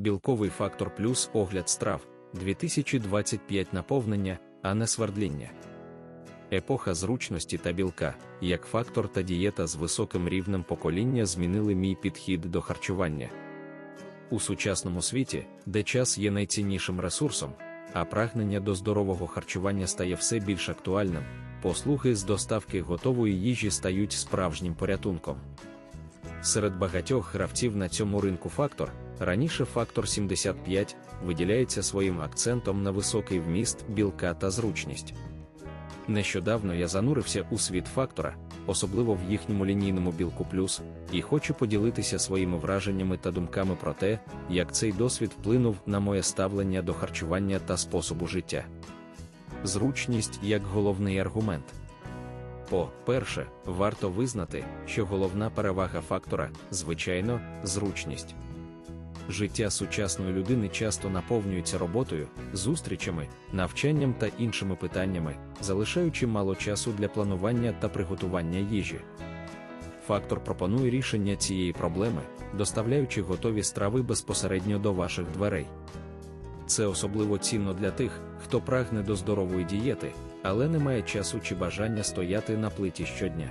білковий фактор плюс огляд страв 2025 наповнення, а не свердління. Епоха зручності та білка, як фактор та дієта з високим рівнем покоління змінили мій підхід до харчування. У сучасному світі, де час є найціннішим ресурсом, а прагнення до здорового харчування стає все більш актуальним, послуги з доставки готової їжі стають справжнім порятунком. Серед багатьох гравців на цьому ринку фактор, раніше фактор 75, виділяється своїм акцентом на високий вміст білка та зручність. Нещодавно я занурився у світ фактора, особливо в їхньому лінійному білку плюс, і хочу поділитися своїми враженнями та думками про те, як цей досвід вплинув на моє ставлення до харчування та способу життя. Зручність як головний аргумент. По-перше, варто визнати, що головна перевага фактора, звичайно, зручність. Життя сучасної людини часто наповнюється роботою, зустрічами, навчанням та іншими питаннями, залишаючи мало часу для планування та приготування їжі. Фактор пропонує рішення цієї проблеми, доставляючи готові страви безпосередньо до ваших дверей. Це особливо цінно для тих, хто прагне до здорової дієти, але не має часу чи бажання стояти на плиті щодня.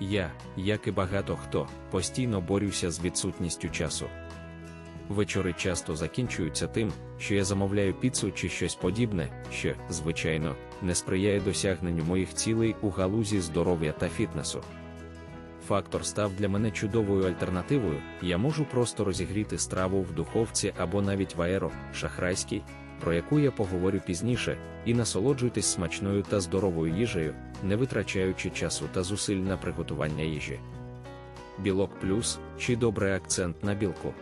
Я, як і багато хто, постійно борюся з відсутністю часу. Вечори часто закінчуються тим, що я замовляю піцу чи щось подібне, що, звичайно, не сприяє досягненню моїх цілей у галузі здоров'я та фітнесу. Фактор став для мене чудовою альтернативою, я можу просто розігріти страву в духовці або навіть в аеро, шахрайський, про яку я поговорю пізніше, і насолоджуйтесь смачною та здоровою їжею, не витрачаючи часу та зусиль на приготування їжі. Білок плюс чи добрий акцент на білку.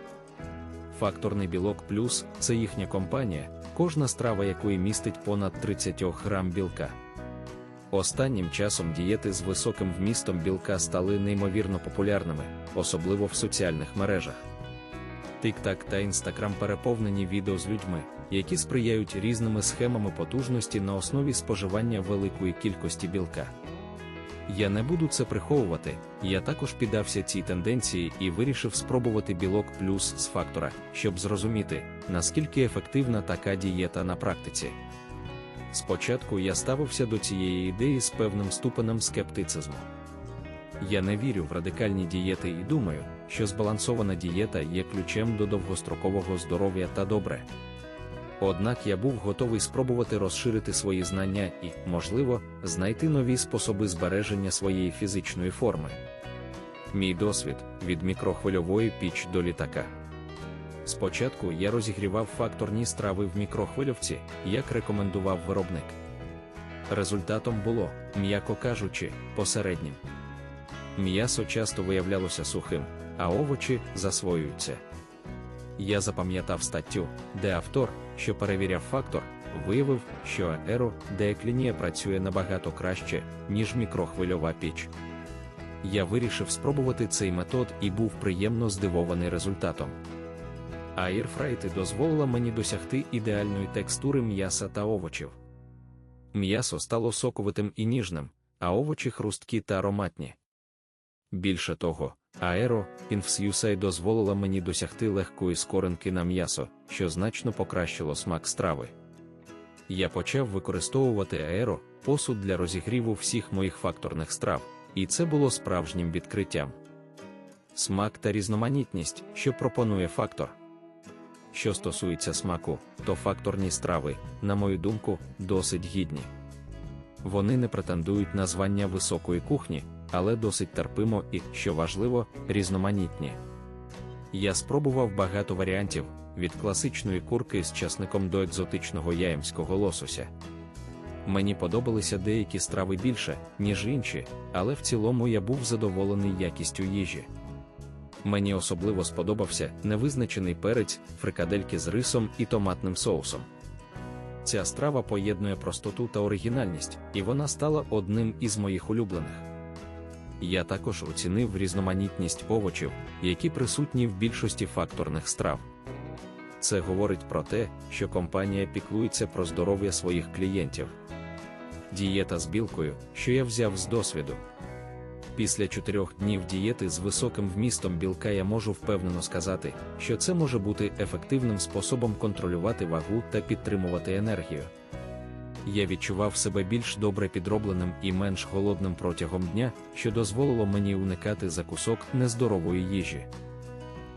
Факторний білок плюс це їхня компанія, кожна страва якої містить понад 30 грам білка. Останнім часом дієти з високим вмістом білка стали неймовірно популярними, особливо в соціальних мережах. TikTok та Instagram переповнені відео з людьми, які сприяють різними схемами потужності на основі споживання великої кількості білка. Я не буду це приховувати, я також піддався цій тенденції і вирішив спробувати білок плюс з фактора, щоб зрозуміти, наскільки ефективна така дієта на практиці. Спочатку я ставився до цієї ідеї з певним ступенем скептицизму. Я не вірю в радикальні дієти і думаю, що збалансована дієта є ключем до довгострокового здоров'я та добре. Однак я був готовий спробувати розширити свої знання і, можливо, знайти нові способи збереження своєї фізичної форми. Мій досвід від мікрохвильової піч до літака. Спочатку я розігрівав факторні страви в мікрохвильовці, як рекомендував виробник. Результатом було, м'яко кажучи, посереднім. М'ясо часто виявлялося сухим, а овочі засвоюються. Я запам'ятав статтю, де автор, що перевіряв фактор, виявив, що аеро дееклінія працює набагато краще, ніж мікрохвильова піч. Я вирішив спробувати цей метод і був приємно здивований результатом. Аірфрайти дозволила мені досягти ідеальної текстури м'яса та овочів. М'ясо стало соковитим і ніжним, а овочі хрусткі та ароматні. Більше того, Аеро Infusei дозволила мені досягти легкої скоринки на м'ясо, що значно покращило смак страви. Я почав використовувати аеро посуд для розігріву всіх моїх факторних страв, і це було справжнім відкриттям. Смак та різноманітність, що пропонує фактор. Що стосується смаку, то факторні страви, на мою думку, досить гідні. Вони не претендують на звання високої кухні, але досить терпимо і, що важливо, різноманітні. Я спробував багато варіантів від класичної курки з часником до екзотичного яємського лосося. Мені подобалися деякі страви більше, ніж інші, але в цілому я був задоволений якістю їжі. Мені особливо сподобався невизначений перець, фрикадельки з рисом і томатним соусом. Ця страва поєднує простоту та оригінальність, і вона стала одним із моїх улюблених. Я також оцінив різноманітність овочів, які присутні в більшості факторних страв. Це говорить про те, що компанія піклується про здоров'я своїх клієнтів. Дієта з білкою, що я взяв з досвіду. Після чотирьох днів дієти з високим вмістом білка я можу впевнено сказати, що це може бути ефективним способом контролювати вагу та підтримувати енергію. Я відчував себе більш добре підробленим і менш голодним протягом дня, що дозволило мені уникати закусок нездорової їжі.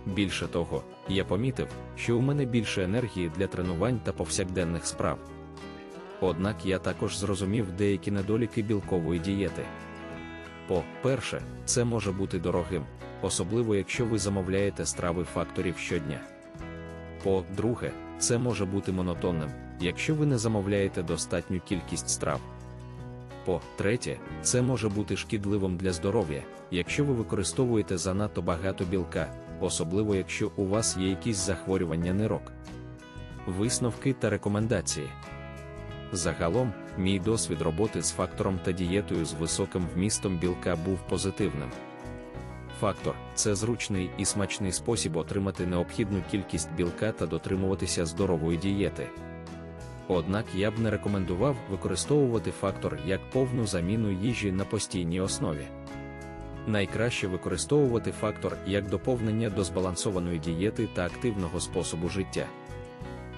Більше того, я помітив, що у мене більше енергії для тренувань та повсякденних справ. Однак я також зрозумів деякі недоліки білкової дієти. По-перше, це може бути дорогим, особливо якщо ви замовляєте страви факторів щодня. По-друге, це може бути монотонним, якщо ви не замовляєте достатню кількість страв. По-третє, це може бути шкідливим для здоров'я, якщо ви використовуєте занадто багато білка, особливо якщо у вас є якісь захворювання нирок. Висновки та рекомендації. Загалом, мій досвід роботи з фактором та дієтою з високим вмістом білка був позитивним. Фактор це зручний і смачний спосіб отримати необхідну кількість білка та дотримуватися здорової дієти. Однак я б не рекомендував використовувати фактор як повну заміну їжі на постійній основі. Найкраще використовувати фактор як доповнення до збалансованої дієти та активного способу життя.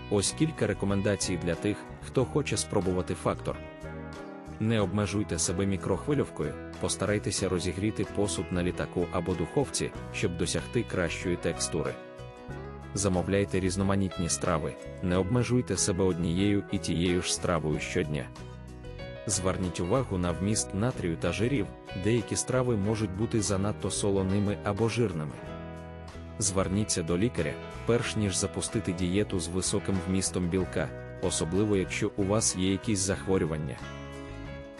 Ось кілька рекомендацій для тих, хто хоче спробувати фактор. Не обмежуйте себе мікрохвильовкою, постарайтеся розігріти посуд на літаку або духовці, щоб досягти кращої текстури. Замовляйте різноманітні страви, не обмежуйте себе однією і тією ж стравою щодня. Зверніть увагу на вміст натрію та жирів, деякі страви можуть бути занадто солоними або жирними. Зверніться до лікаря, перш ніж запустити дієту з високим вмістом білка, особливо якщо у вас є якісь захворювання.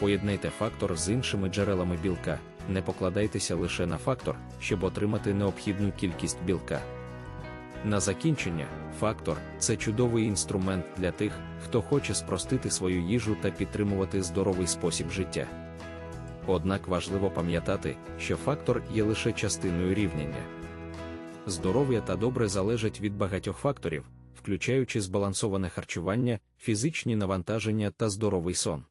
Поєднайте фактор з іншими джерелами білка, не покладайтеся лише на фактор, щоб отримати необхідну кількість білка. На закінчення, фактор це чудовий інструмент для тих, хто хоче спростити свою їжу та підтримувати здоровий спосіб життя. Однак важливо пам'ятати, що фактор є лише частиною рівняння. Здоров'я та добре залежать від багатьох факторів, включаючи збалансоване харчування, фізичні навантаження та здоровий сон.